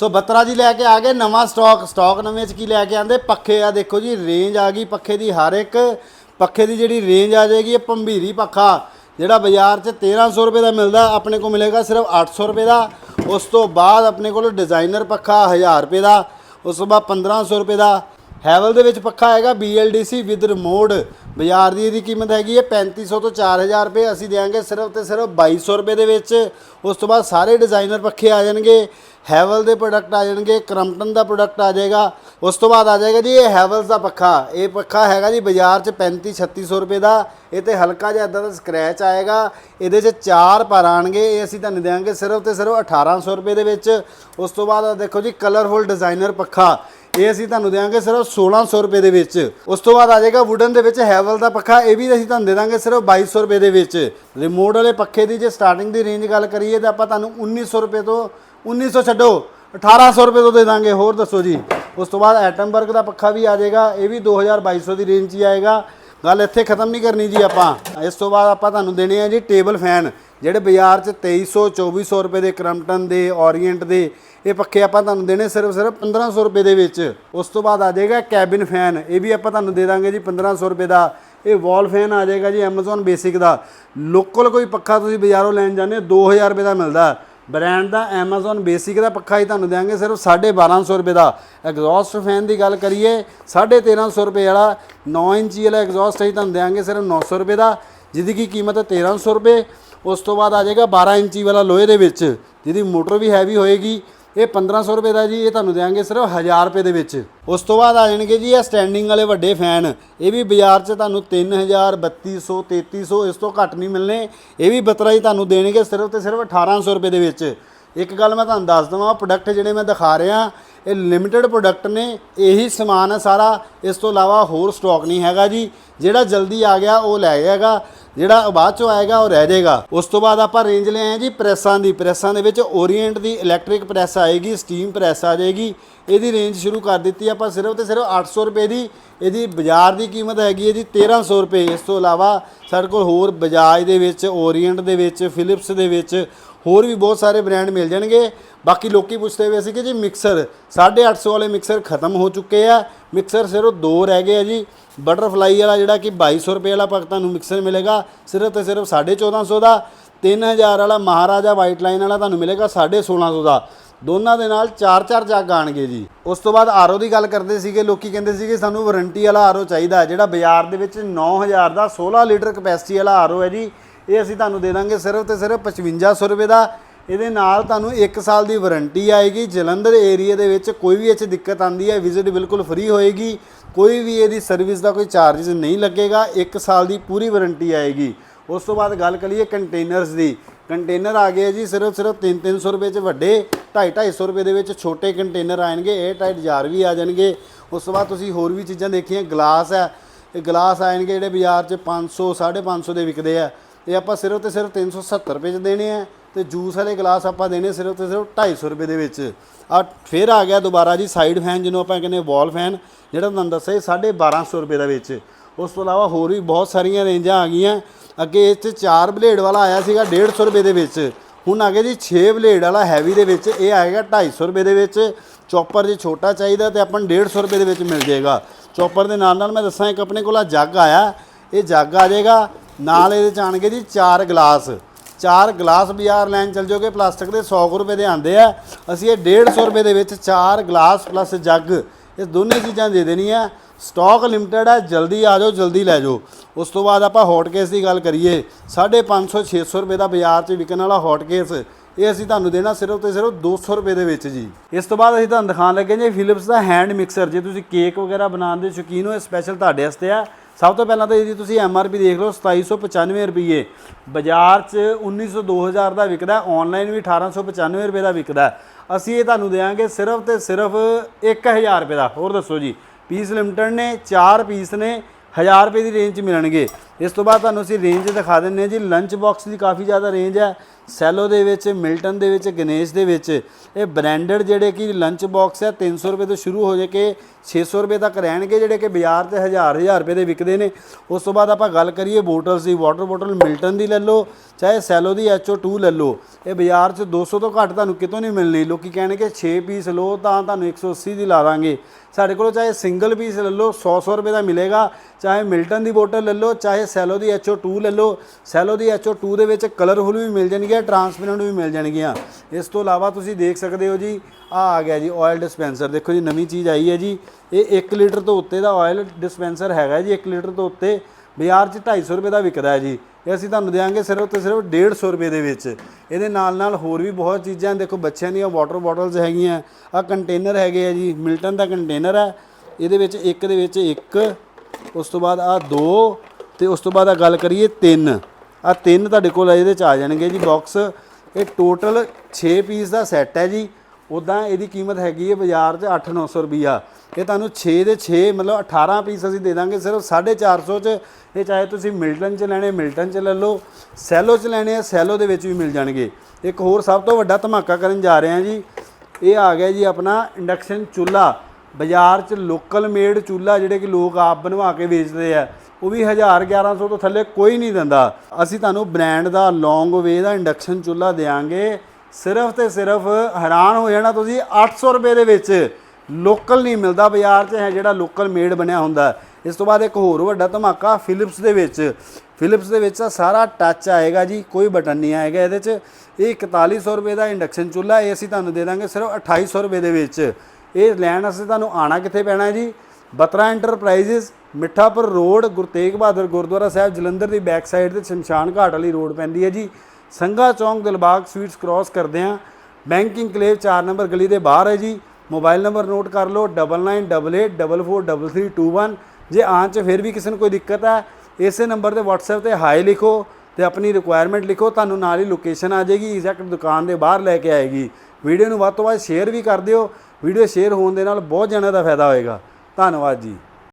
ਸੋ ਬੱਤਰਾ ਜੀ ਲੈ ਕੇ ਆ ਗਏ ਨਵਾਂ ਸਟਾਕ। ਸਟਾਕ ਨਵੇਂ ਚ ਕੀ ਲੈ ਕੇ ਆਂਦੇ? ਪੱਖੇ ਆ ਦੇਖੋ ਜੀ, ਰੇਂਜ ਆ ਗਈ ਪੱਖੇ ਦੀ ਹਰ ਇੱਕ। ਪੱਖੇ ਦੀ ਜਿਹੜੀ ਰੇਂਜ ਆ ਜਾਏਗੀ ਇਹ ਭੰਬੀਰੀ ਪੱਖਾ, ਜਿਹੜਾ ਬਾਜ਼ਾਰ 'ਚ 1300 ਰੁਪਏ ਦਾ ਮਿਲਦਾ, ਆਪਣੇ ਕੋਲ ਮਿਲੇਗਾ ਸਿਰਫ 800 ਰੁਪਏ ਦਾ। ਉਸ ਤੋਂ ਬਾਅਦ ਆਪਣੇ ਕੋਲ ਡਿਜ਼ਾਈਨਰ ਪੱਖਾ 1000 ਰੁਪਏ ਦਾ, ਉਸ ਤੋਂ ਬਾਅਦ 1500 ਰੁਪਏ ਦਾ। ਹੈਵਲ ਦੇ ਵਿੱਚ ਪੱਖਾ ਹੈਗਾ BLDC ਵਿਦ ਰਿਮੋਟ ਬਾਜ਼ਾਰ ਦੀ ਇਹਦੀ ਕੀਮਤ ਹੈਗੀ ਹੈ 3500 ਤੋਂ 4000 ਰੁਪਏ। ਅਸੀਂ ਦੇਵਾਂਗੇ ਸਿਰਫ ਤੇ ਸਿਰਫ 2200 ਰੁਪਏ ਦੇ ਵਿੱਚ। ਉਸ ਤੋਂ ਬਾਅਦ ਸਾਰੇ ਡਿਜ਼ਾਈਨਰ ਪੱਖੇ ਆ ਜਾਣਗੇ। ਹੈਵਲ ਦੇ ਪ੍ਰੋਡਕਟ ਆ ਜਾਣਗੇ ਕ੍ਰਮਪਟਨ ਦਾ ਪ੍ਰੋਡਕਟ ਆ ਜਾਏਗਾ। ਉਸ ਤੋਂ ਬਾਅਦ ਆ ਜਾਏਗਾ ਜੀ ਇਹ ਹੈਵਲਸ ਦਾ ਪੱਖਾ। ਇਹ ਪੱਖਾ ਹੈਗਾ ਜੀ ਬਾਜ਼ਾਰ 'ਚ 35 3600 ਰੁਪਏ ਦਾ। ਇਹ ਤੇ ਹਲਕਾ ਜਿਹਾ ਇਦਾਂ ਦਾ ਸਕ੍ਰੈਚ ਆਏਗਾ। ਇਹਦੇ 'ਚ ਚਾਰ ਪਰ ਆਣਗੇ। ਇਹ ਅਸੀਂ ਤੁਹਾਨੂੰ ਦੇਵਾਂਗੇ ਸਿਰਫ ਤੇ ਸਿਰਫ 1800 ਰੁਪਏ ਦੇ ਵਿੱਚ। ਉਸ ਤੋਂ ਬਾਅਦ ਆਹ ਦੇਖੋ ਜੀ ਕਲਰਫੁਲ ਡਿਜ਼ਾਈਨਰ ਪੱਖਾ। ਇਹ ਅਸੀਂ ਤੁਹਾਨੂੰ ਦੇਵਾਂਗੇ ਸਿਰਫ 1600 ਰੁਪਏ ਦੇ ਵਿੱਚ। ਉਸ ਤੋਂ ਬਾਅਦ ਆ ਜਾਏਗਾ ਵੁਡਨ ਦੇ ਵਿੱਚ ਹੈਵਲ ਦਾ ਪੱਖਾ, ਇਹ ਵੀ ਅਸੀਂ ਤੁਹਾਨੂੰ ਦੇ ਦਾਂਗੇ ਸਿਰਫ 2200 ਰੁਪਏ ਦੇ ਵਿੱਚ। ਰਿਮੋਟ ਵਾਲੇ ਪੱਖੇ ਦੀ ਜੇ ਸਟਾਰਟਿੰਗ ਦੀ ਰੇਂਜ ਗੱਲ ਕਰੀਏ ਤਾਂ ਆਪਾਂ ਤੁਹਾਨੂੰ 1900 ਰੁਪਏ ਤੋਂ 1900 ਛੱਡੋ 1800 ਰੁਪਏ ਤੋਂ ਦੇ ਦਾਂਗੇ। ਹੋਰ ਦੱਸੋ ਜੀ। ਉਸ ਤੋਂ ਬਾਅਦ ਐਟਮਬਰਗ ਦਾ ਪੱਖਾ ਵੀ ਆ ਜਾਏਗਾ, ਇਹ ਵੀ 2200 ਦੀ ਰੇਂਜ 'ਚ ਹੀ ਆਏਗਾ। ਗੱਲ ਇੱਥੇ ਖਤਮ ਨਹੀਂ ਕਰਨੀ ਜੀ ਆਪਾਂ। ਇਸ ਤੋਂ ਬਾਅਦ ਆਪਾਂ ਤੁਹਾਨੂੰ ਦੇਣੇ ਆ ਜੀ ਟੇਬਲ ਫੈਨ ਜਿਹੜੇ ਬਾਜ਼ਾਰ 'ਚ 2300 2400 ਰੁਪਏ ਦੇ ਕ੍ਰਮਟਨ ਦੇ ਓਰੀਐਂਟ ਦੇ, ਇਹ ਪੱਖੇ ਆਪਾਂ ਤੁਹਾਨੂੰ ਦੇਣੇ ਸਿਰਫ ਸਿਰਫ 1500 ਰੁਪਏ ਦੇ ਵਿੱਚ। ਉਸ ਤੋਂ ਬਾਅਦ ਆ ਜਾਏਗਾ ਕੈਬਿਨ ਫੈਨ, ਇਹ ਵੀ ਆਪਾਂ ਤੁਹਾਨੂੰ ਦੇ ਦਾਂਗੇ ਜੀ 1500 ਰੁਪਏ ਦਾ। ਇਹ ਵਾਲ ਫੈਨ ਆ ਜਾਏਗਾ ਜੀ Amazon ਬੇਸਿਕ ਦਾ। ਲੋਕਲ ਕੋਈ ਪੱਖਾ ਤੁਸੀਂ ਬਾਜ਼ਾਰੋਂ ਲੈਣ ਜਾਂਦੇ ਹੋ 2000 ਰੁਪਏ ਦਾ ਮਿਲਦਾ। ਬ੍ਰਾਂਡ ਦਾ Amazon ਬੇਸਿਕ ਦਾ ਪੱਖਾ ਹੀ ਤੁਹਾਨੂੰ ਦੇਵਾਂਗੇ ਸਿਰਫ 1250 ਰੁਪਏ ਦਾ। ਐਗਜ਼ੌਸਟ ਫੈਨ ਦੀ ਗੱਲ ਕਰੀਏ 1350 ਰੁਪਏ ਵਾਲਾ 9 ਇੰਚੀ ਵਾਲਾ ਐਗਜ਼ੌਸਟ ਹੀ ਤੁਹਾਨੂੰ ਦੇਵਾਂਗੇ ਸਿਰਫ 900 ਰੁਪਏ ਦਾ। ਜਿਹਦੀ ਕੀ ਕੀਮਤ ਹੈ 1300 ਰੁਪਏ, ਉਸ ਤੋਂ ਬਾਅਦ ਆ ਜਾਏਗਾ 12 ਇੰਚੀ ਵਾਲਾ ਲੋਹੇ ਦੇ ਵਿੱਚ, ਜਿਹਦੀ ਮੋਟਰ ਵੀ ਹੈਵੀ ਹੋਏਗੀ, ਇਹ 1500 ਰੁਪਏ ਦਾ ਜੀ, ਇਹ ਤੁਹਾਨੂੰ ਦੇਵਾਂਗੇ ਸਿਰਫ 1000 ਰੁਪਏ ਦੇ ਵਿੱਚ। ਉਸ ਤੋਂ ਬਾਅਦ ਆ ਜਾਣਗੇ ਜੀ ਇਹ ਸਟੈਂਡਿੰਗ ਵਾਲੇ ਵੱਡੇ ਫੈਨ ਇਹ ਵੀ ਬਾਜ਼ਾਰ 'ਚ ਤੁਹਾਨੂੰ 3000 3200 3300 ਇਸ ਤੋਂ ਘੱਟ ਨਹੀਂ ਮਿਲਨੇ ਇਹ ਵੀ ਬਤਰਾ ਹੀ ਤੁਹਾਨੂੰ ਦੇਣਗੇ ਸਿਰਫ ਤੇ ਸਿਰਫ 1800 ਰੁਪਏ ਦੇ ਵਿੱਚ। ਇੱਕ ਗੱਲ ਮੈਂ ਤੁਹਾਨੂੰ ਦੱਸ ਦਵਾਂ ਪ੍ਰੋਡਕਟ ਜਿਹੜੇ ਮੈਂ ਦਿਖਾ ਰਿਹਾ, ਇਹ ਲਿਮਿਟਿਡ ਪ੍ਰੋਡਕਟ ਨੇ, ਇਹੀ ਸਮਾਨ ਹੈ ਸਾਰਾ, ਇਸ ਤੋਂ ਇਲਾਵਾ ਹੋਰ ਸਟਾਕ ਨਹੀਂ ਹੈਗਾ ਜੀ, ਜਿਹੜਾ ਜਲਦੀ ਆ ਗਿਆ ਉਹ ਲੈ ਜਾਏਗਾ ਜਿਹੜਾ ਬਾਅਦ ਚੋਂ ਆਏਗਾ, ਉਹ ਰਹਿ ਜਾਏਗਾ। ਉਸ ਤੋਂ ਬਾਅਦ ਆਪਾਂ ਰੇਂਜ ਲੈ ਜੀ ਪ੍ਰੈਸਾਂ ਦੀ। ਪ੍ਰੈਸਾਂ ਦੇ ਵਿੱਚ ਓਰੀਐਂਟ ਦੀ ਇਲੈਕਟ੍ਰਿਕ ਪ੍ਰੈਸ ਆਏਗੀ ਸਟੀਮ ਪ੍ਰੈਸ ਆ ਜਾਏਗੀ। ਇਹਦੀ ਰੇਂਜ ਸ਼ੁਰੂ ਕਰ ਦਿੱਤੀ ਆਪਾਂ ਸਿਰਫ ਤੇ ਸਿਰਫ 800 ਰੁਪਏ ਦੀ, ਇਹਦੀ ਬਾਜ਼ਾਰ ਦੀ ਕੀਮਤ ਹੈਗੀ ਹੈ ਜੀ 1300 ਰੁਪਏ। ਇਸ ਤੋਂ ਇਲਾਵਾ ਸਾਡੇ ਕੋਲ ਹੋਰ ਬਜਾਜ ਦੇ ਵਿੱਚ ਓਰੀਐਂਟ ਦੇ ਵਿੱਚ ਫਿਲਿਪਸ ਦੇ ਵਿੱਚ ਹੋਰ ਵੀ ਬਹੁਤ ਸਾਰੇ ਬ੍ਰਾਂਡ ਮਿਲ ਜਾਣਗੇ। ਬਾਕੀ ਲੋਕੀ ਪੁੱਛਦੇ ਹੋਏ ਸੀ ਕਿ ਜੀ ਮਿਕਸਰ 850 ਵਾਲੇ ਮਿਕਸਰ ਖਤਮ ਹੋ ਚੁੱਕੇ ਆ। ਮਿਕਸਰ ਸਿਰਫ ਦੋ ਰਹਿ ਗਏ ਆ ਜੀ। ਬਟਰਫਲਾਈ ਵਾਲਾ ਜਿਹੜਾ ਕਿ 2200 ਰੁਪਏ ਵਾਲਾ ਪੱਕ ਤੁਹਾਨੂੰ ਮਿਕਸਰ ਮਿਲੇਗਾ, ਸਿਰਫ ਤੇ ਸਿਰਫ 1450 ਦਾ। 3000 ਵਾਲਾ ਮਹਾਰਾਜਾ ਵਾਈਟ ਲਾਈਨ ਵਾਲਾ ਤੁਹਾਨੂੰ ਮਿਲੇਗਾ 1650 ਦਾ। ਦੋਨਾਂ ਦੇ ਨਾਲ ਚਾਰ ਚਾਰ ਜੱਗ ਆਣਗੇ ਜੀ। ਉਸ ਤੋਂ ਬਾਅਦ ਆਰਓ ਦੀ ਗੱਲ ਕਰਦੇ ਸੀਗੇ, ਲੋਕੀ ਕਹਿੰਦੇ ਸੀਗੇ, ਸਾਨੂੰ ਵਾਰੰਟੀ ਵਾਲਾ ਆਰਓ ਚਾਹੀਦਾ ਜਿਹੜਾ ਬਾਜ਼ਾਰ ਦੇ ਵਿੱਚ 9000 ਦਾ 16 ਲੀਟਰ ਕਪੈਸਿਟੀ ਵਾਲਾ ਆਰਓ ਹੈ ਜੀ। ਇਹ ਅਸੀਂ ਤੁਹਾਨੂੰ ਦੇ ਦਾਂਗੇ ਸਿਰਫ ਤੇ ਸਿਰਫ 5500 ਰੁਪਏ ਦਾ। ਇਹਦੇ ਨਾਲ ਤੁਹਾਨੂੰ 1 ਸਾਲ ਦੀ ਵਾਰੰਟੀ ਆਏਗੀ। ਜਲੰਧਰ ਏਰੀਆ ਦੇ ਵਿੱਚ ਕੋਈ ਵੀ ਇਹ 'ਚ ਦਿੱਕਤ ਆਂਦੀ ਹੈ ਵਿਜ਼ਿਟ ਬਿਲਕੁਲ ਫ੍ਰੀ ਹੋਏਗੀ। ਕੋਈ ਵੀ ਇਹਦੀ ਸਰਵਿਸ ਦਾ ਕੋਈ ਚਾਰजेस ਨਹੀਂ ਲੱਗੇਗਾ। 1 ਸਾਲ ਦੀ ਪੂਰੀ ਵਾਰੰਟੀ ਆਏਗੀ। ਉਸ ਤੋਂ ਬਾਅਦ ਗੱਲ ਕਰੀਏ ਕੰਟੇਨਰਸ ਦੀ। ਕੰਟੇਨਰ ਆ ਗਏ ਜੀ ਸਿਰਫ ਸਿਰਫ 3-300 ਰੁਪਏ 'ਚ ਵੱਡੇ 2.5-250 ਰੁਪਏ ਦੇ ਵਿੱਚ ਛੋਟੇ ਕੰਟੇਨਰ ਆਣਗੇ, ਇਹ ਟਾਈਟ ਜਾਰ ਵੀ ਆ ਜਾਣਗੇ। ਉਸ ਤੋਂ ਬਾਅਦ ਤੁਸੀਂ ਹੋਰ ਵੀ ਚੀਜ਼ਾਂ ਦੇਖੀਆਂ ਗਲਾਸ ਹੈ। ਇਹ ਗਲਾਸ ਆਣਗੇ ਜਿਹੜੇ ਬਾਜ਼ਾਰ 'ਚ 500 550 ਦੇ ਵਿਕਦੇ ਆ। ਇਹ ਆਪਾਂ ਸਿਰਫ ਤੇ ਸਿਰਫ 370 ਰੁਪਏ 'ਚ ਦੇਣੇ ਆ ਤੇ ਜੂਸ ਵਾਲੇ ਗਲਾਸ ਆਪਾਂ ਦੇਣੇ ਸਿਰਫ ਤੇ ਸਿਰਫ 250 ਰੁਪਏ ਦੇ ਵਿੱਚ। ਆ ਫਿਰ ਆ ਗਿਆ ਦੁਬਾਰਾ ਜੀ ਸਾਈਡ ਫੈਨ ਜਿਹਨੂੰ ਆਪਾਂ ਕਹਿੰਦੇ ਵਾਲ ਫੈਨ ਜਿਹੜਾ ਤੁਹਾਨੂੰ ਦੱਸਿਆ ਸੀ 1250 ਰੁਪਏ ਦਾ ਵਿੱਚ। ਉਸ ਤੋਂ ਇਲਾਵਾ ਹੋਰ ਵੀ ਬਹੁਤ ਸਾਰੀਆਂ ਰੇਂਜਾਂ ਆ ਗਈਆਂ। ਅੱਗੇ ਇਹ 'ਚ ਚਾਰ ਬਲੇਡ ਵਾਲਾ ਆਇਆ ਸੀਗਾ 150 ਰੁਪਏ ਦੇ ਵਿੱਚ। ਹੁਣ ਆ ਗਿਆ ਜੀ 6 ਬਲੇਡ ਵਾਲਾ ਹੈਵੀ ਦੇ ਵਿੱਚ। ਇਹ ਆਏਗਾ 250 ਰੁਪਏ ਦੇ ਵਿੱਚ। ਚੌਪਰ ਜੇ ਛੋਟਾ ਚਾਹੀਦਾ ਤੇ ਆਪਾਂ ਨੂੰ 150 ਰੁਪਏ ਦੇ ਵਿੱਚ ਮਿਲ ਜਾਏਗਾ। ਚੌਪਰ ਦੇ ਨਾਲ ਨਾਲ ਮੈਂ ਦੱਸਾਂ, ਇੱਕ ਆਪਣੇ ਕੋਲ ਆ ਜੱਗ ਆਇਆ। ਇਹ ਜੱਗ ਆ ਜਾਏਗਾ। ਨਾਲ ਇਹਦੇ ਚ ਆਣਗੇ ਜੀ ਚਾਰ ਗਲਾਸ। ਚਾਰ ਗਲਾਸ ਬਾਜ਼ਾਰ ਲੈਣ ਚਲ ਜਾਓਗੇ। ਪਲਾਸਟਿਕ ਦੇ 100 ਕੁ ਰੁਪਏ ਦੇ ਆਂਦੇ ਆ। ਅਸੀਂ ਇਹ 150 ਰੁਪਏ ਦੇ ਵਿੱਚ ਚਾਰ ਗਲਾਸ ਪਲੱਸ ਜੱਗ। ਇਹ ਦੋਨੇ ਚੀਜ਼ਾਂ ਦੇ ਦੇਣੀਆਂ। ਸਟਾਕ ਲਿਮਟਿਡ ਹੈ, ਜਲਦੀ ਆ ਜਾਓ, ਜਲਦੀ ਲੈ ਜਾਓ। ਉਸ ਤੋਂ ਬਾਅਦ ਆਪਾਂ ਹੌਟ ਕੇਸ ਦੀ ਗੱਲ ਕਰੀਏ 550 600 ਰੁਪਏ ਦਾ ਬਾਜ਼ਾਰ 'ਚ ਵਿਕਣ ਵਾਲਾ ਹੌਟ ਕੇਸ ਇਹ ਅਸੀਂ ਤੁਹਾਨੂੰ ਦੇਣਾ ਸਿਰਫ ਤੇ ਸਿਰਫ 200 ਰੁਪਏ ਦੇ ਵਿੱਚ ਜੀ। ਇਸ ਤੋਂ ਬਾਅਦ ਅਸੀਂ ਤੁਹਾਨੂੰ ਦਿਖਾਉਣ ਲੱਗੇ ਜੀ ਫਿਲਿਪਸ ਦਾ ਹੈਂਡ ਮਿਕਸਰ ਜੇ ਤੁਸੀਂ ਕੇਕ ਵਗੈਰਾ ਬਣਾਉਣ ਦੇ ਸ਼ੌਕੀਨ ਹੋ, ਇਹ ਸਪੈਸ਼ਲ ਤੁਹਾਡੇ ਵਾਸਤੇ ਆ। ਸਭ ਤੋਂ ਪਹਿਲਾਂ ਤਾਂ ਇਹਦੀ ਤੁਸੀਂ ਐਮਆਰਪੀ ਦੇਖ ਲਓ 2795 ਰੁਪਏ ਬਾਜ਼ਾਰ 'ਚ 1900 2000 ਦਾ ਵਿਕਦਾ ਆਨਲਾਈਨ ਵੀ 1895 ਰੁਪਏ ਦਾ ਵਿਕਦਾ। ਅਸੀਂ ਇਹ ਤੁਹਾਨੂੰ ਦੇਵਾਂਗੇ ਸਿਰਫ ਤੇ ਸਿਰਫ 1000 ਰੁਪਏ ਦਾ। ਹੋਰ ਦੱਸੋ ਜੀ ਪੀਸ ਲਿਮਟਡ ਨੇ 4 ਪੀਸ ਨੇ 1000 ਰੁਪਏ ਦੀ ਰੇਂਜ 'ਚ ਮਿਲਣਗੇ। ਇਸ ਤੋਂ ਬਾਅਦ ਤੁਹਾਨੂੰ ਅਸੀਂ ਰੇਂਜ ਦਿਖਾ ਦਿੰਨੇ ਹਾਂ ਜੀ। ਲੰਚ ਬਾਕਸ ਦੀ ਕਾਫੀ ਜ਼ਿਆਦਾ ਰੇਂਜ ਹੈ। ਸੈਲੋ ਦੇ ਵਿੱਚ, ਮਿਲਟਨ ਦੇ ਵਿੱਚ, ਗਣੇਸ਼ ਦੇ ਵਿੱਚ, ਇਹ ਬ੍ਰਾਂਡਡ ਜਿਹੜੇ ਕਿ ਲੰਚ ਬਾਕਸ ਹੈ 300 ਰੁਪਏ ਤੋਂ ਸ਼ੁਰੂ ਹੋ ਜੇ ਕੇ 600 ਰੁਪਏ ਤੱਕ ਰਹਿਣਗੇ ਜਿਹੜੇ ਕਿ ਬਾਜ਼ਾਰ 'ਚ ਹਜ਼ਾਰ ਹਜ਼ਾਰ ਰੁਪਏ ਦੇ ਵਿਕਦੇ ਨੇ। ਉਸ ਤੋਂ ਬਾਅਦ ਆਪਾਂ ਗੱਲ ਕਰੀਏ ਬੋਟਲਸ ਦੀ ਵਾਟਰ ਬੋਟਲ ਮਿਲਟਨ ਦੀ ਲੈ ਲਓ, ਚਾਹੇ ਸੈਲੋ ਦੀ HO2 ਲੈ ਲਓ। ਇਹ ਬਾਜ਼ਾਰ 'ਚ 200 ਤੋਂ ਘੱਟ ਤੁਹਾਨੂੰ ਕਿਤੋਂ ਨਹੀਂ ਮਿਲਣੀ। ਲੋਕੀ ਕਹਿਣਗੇ 6 ਪੀਸ ਲਓ, ਤਾਂ ਤੁਹਾਨੂੰ 180 ਦੀ ਲਾ ਦਾਂਗੇ। ਸਾਡੇ ਕੋਲ ਚਾਹੇ ਸਿੰਗਲ ਪੀਸ ਲੈ ਲਓ 100 100 ਰੁਪਏ ਦਾ ਮਿਲੇਗਾ। ਚਾਹੇ ਮਿਲਟਨ ਦੀ ਬੋਟਲ ਲੈ ਲਓ, ਚਾਹੇ ਸੈਲੋ ਦੀ HO2 ਲੈ ਲਓ। ਸੈਲੋ ਦੀ HO2 ਦੇ ਵਿੱਚ ਕਲਰਫੁਲ ਵੀ ਮਿਲ ਜਾਣਗੀਆਂ ਟਰਾਂਸਪੇਰੈਂਟ ਵੀ ਮਿਲ ਜਾਣਗੀਆਂ। ਇਸ ਤੋਂ ਇਲਾਵਾ ਤੁਸੀਂ ਦੇਖ ਸਕਦੇ ਹੋ ਜੀ ਆ ਆ ਗਿਆ ਜੀ ਆਇਲ ਡਿਸਪੈਂਸਰ ਦੇਖੋ ਜੀ, ਨਵੀਂ ਚੀਜ਼ ਆਈ ਹੈ ਜੀ। ਇਹ 1 ਲੀਟਰ ਤੋਂ ਉੱਤੇ ਦਾ ਆਇਲ ਡਿਸਪੈਂਸਰ ਹੈਗਾ ਜੀ 1 ਲੀਟਰ ਤੋਂ ਉੱਤੇ ਬਾਜ਼ਾਰ 'ਚ 250 ਰੁਪਏ ਦਾ ਵਿਕਦਾ ਹੈ ਜੀ। ਇਹ ਅਸੀਂ ਤੁਹਾਨੂੰ ਦੇਵਾਂਗੇ ਸਿਰਫ ਤੇ ਸਿਰਫ 150 ਰੁਪਏ ਦੇ ਵਿੱਚ। ਇਹਦੇ ਨਾਲ ਨਾਲ ਹੋਰ ਵੀ ਬਹੁਤ ਚੀਜ਼ਾਂ ਦੇਖੋ ਬੱਚਿਆਂ ਦੀਆਂ ਵਾਟਰ ਬੋਟਲਸ ਹੈਗੀਆਂ ਆ ਕੰਟੇਨਰ ਹੈਗੇ ਆ ਜੀ ਮਿਲਟਨ ਦਾ ਕੰਟੇਨਰ ਹੈ ਇਹਦੇ ਵਿੱਚ ਇੱਕ ਦੇ ਵਿੱਚ ਇੱਕ, ਉਸ ਤੋਂ ਬਾਅਦ ਆ ਦੋ ਤੇ ਉਸ ਤੋਂ ਬਾਅਦ ਆ ਗੱਲ ਕਰੀਏ ਤਿੰਨ। ਆ ਤਿੰਨ ਤੁਹਾਡੇ ਕੋਲ ਇਹਦੇ ਚ ਆ ਜਾਣਗੇ ਜੀ ਬਾਕਸ ਇਹ ਟੋਟਲ 6 ਪੀਸ ਦਾ ਸੈੱਟ ਹੈ ਜੀ। ਉਦਾਂ ਇਹਦੀ ਕੀਮਤ ਹੈਗੀ ਹੈ ਬਾਜ਼ਾਰ 'ਚ 8-900 ਰੁਪਈਆ। ਇਹ ਤੁਹਾਨੂੰ 6 ਦੇ 6 ਮਤਲਬ 18 ਪੀਸ ਅਸੀਂ ਦੇ ਦਾਂਗੇ, ਸਿਰਫ 450 'ਚ। ਇਹ ਚਾਹੇ ਤੁਸੀਂ ਮਿਲਟਨ 'ਚ ਲੈਣੇ ਮਿਲਟਨ 'ਚ ਲੈ ਲਓ ਸੈਲੋ 'ਚ ਲੈਣੇ ਆ ਸੈਲੋ ਦੇ ਵਿੱਚ ਵੀ ਮਿਲ ਜਾਣਗੇ। ਇੱਕ ਹੋਰ ਸਭ ਤੋਂ ਵੱਡਾ ਧਮਾਕਾ ਕਰਨ ਜਾ ਰਹੇ ਹਾਂ ਜੀ। ਇਹ ਆ ਗਿਆ ਜੀ ਆਪਣਾ ਇੰਡਕਸ਼ਨ ਚੁੱਲ੍ਹਾ। ਬਾਜ਼ਾਰ 'ਚ ਲੋਕਲ ਮੇਡ ਚੁੱਲ੍ਹਾ, ਜਿਹੜੇ ਕਿ ਲੋਕ ਆਪ ਬਣਵਾ ਕੇ ਵੇਚਦੇ ਆ। ਉਹ ਵੀ 1000 1100 ਤੋਂ ਥੱਲੇ ਕੋਈ ਨਹੀਂ ਦਿੰਦਾ। ਅਸੀਂ ਤੁਹਾਨੂੰ ਬ੍ਰਾਂਡ ਦਾ ਲੌਂਗ ਵੇ ਦਾ ਇੰਡਕਸ਼ਨ ਚੁੱਲ੍ਹਾ ਦੇਾਂਗੇ ਸਿਰਫ ਤੇ ਸਿਰਫ ਹੈਰਾਨ ਹੋ ਜਾਣਾ ਤੁਸੀਂ 800 ਰੁਪਏ ਦੇ ਵਿੱਚ ਲੋਕਲ ਨਹੀਂ ਮਿਲਦਾ ਬਾਜ਼ਾਰ 'ਚ ਹੈ ਜਿਹੜਾ ਲੋਕਲ ਮੇਡ ਬਣਿਆ ਹੁੰਦਾ। ਇਸ ਤੋਂ ਬਾਅਦ ਇੱਕ ਹੋਰ ਵੱਡਾ ਧਮਾਕਾ ਫਿਲਿਪਸ ਦੇ ਵਿੱਚ। ਫਿਲਿਪਸ ਦੇ ਵਿੱਚ ਸਾਰਾ ਟੱਚ ਆਏਗਾ ਜੀ, ਕੋਈ ਬਟਨ ਨਹੀਂ ਆਏਗਾ ਇਹਦੇ 'ਚ। ਇਹ 4100 ਰੁਪਏ ਦਾ ਇੰਡਕਸ਼ਨ ਚੁੱਲ੍ਹਾ, ਇਹ ਅਸੀਂ ਤੁਹਾਨੂੰ ਦੇ ਦਾਂਗੇ ਸਿਰਫ 2800 ਰੁਪਏ ਦੇ ਵਿੱਚ। ਇਹ ਲੈਣ ਅਸੀਂ ਤੁਹਾਨੂੰ ਆਣਾ ਕਿੱਥੇ ਪੈਣਾ ਹੈ ਜੀ? ਬਤਰਾ ਐਂਟਰਪ੍ਰਾਈਜ਼ਸ ਮਿੱਠਾਪੁਰ ਰੋਡ, ਗੁਰੂ ਤੇਗ ਬਹਾਦਰ ਗੁਰਦੁਆਰਾ ਸਾਹਿਬ, ਜਲੰਧਰ ਦੀ ਬੈਕ ਸਾਈਡ ਤੇ ਸ਼ਮਸ਼ਾਨ ਘਾਟ ਵਾਲੀ ਰੋਡ ਪੈਂਦੀ ਹੈ ਜੀ। ਸੰਘਾ ਚੌਂਕ, ਦਿਲਬਾਗ ਸਵੀਟਸ ਕ੍ਰਾਸ ਕਰਦੇ ਆ ਬੈਂਕਿੰਗ ਕਲੇਵ 4 ਨੰਬਰ ਗਲੀ ਦੇ ਬਾਹਰ ਹੈ ਜੀ। ਮੋਬਾਈਲ ਨੰਬਰ ਨੋਟ ਕਰ ਲਓ 9988443321 ਜੇ ਆਉਣ ਚ ਫਿਰ ਵੀ ਕਿਸੇ ਨੂੰ ਕੋਈ ਦਿੱਕਤ ਹੈ ਇਸੇ ਨੰਬਰ ਤੇ WhatsApp ਤੇ ਹਾਈ ਲਿਖੋ ਤੇ ਆਪਣੀ ਰਿਕੁਆਇਰਮੈਂਟ ਲਿਖੋ, ਤੁਹਾਨੂੰ ਨਾਲ ਹੀ ਲੋਕੇਸ਼ਨ ਆ ਜਾਏਗੀ ਐਗਜ਼ੈਕਟ ਦੁਕਾਨ ਦੇ ਬਾਹਰ ਲੈ ਕੇ ਆਏਗੀ। ਵੀਡੀਓ ਨੂੰ ਵੱਧ ਤੋਂ ਵੱਧ ਸ਼ੇਅਰ ਵੀ ਕਰ ਦਿਓ। ਵੀਡੀਓ ਸ਼ੇਅਰ ਹੋਣ ਦੇ ਨਾਲ ਬਹੁਤ ਜਣਿਆਂ ਦਾ ਫਾਇਦਾ ਹੋਏਗਾ। ਧੰਨਵਾਦ ਜੀ।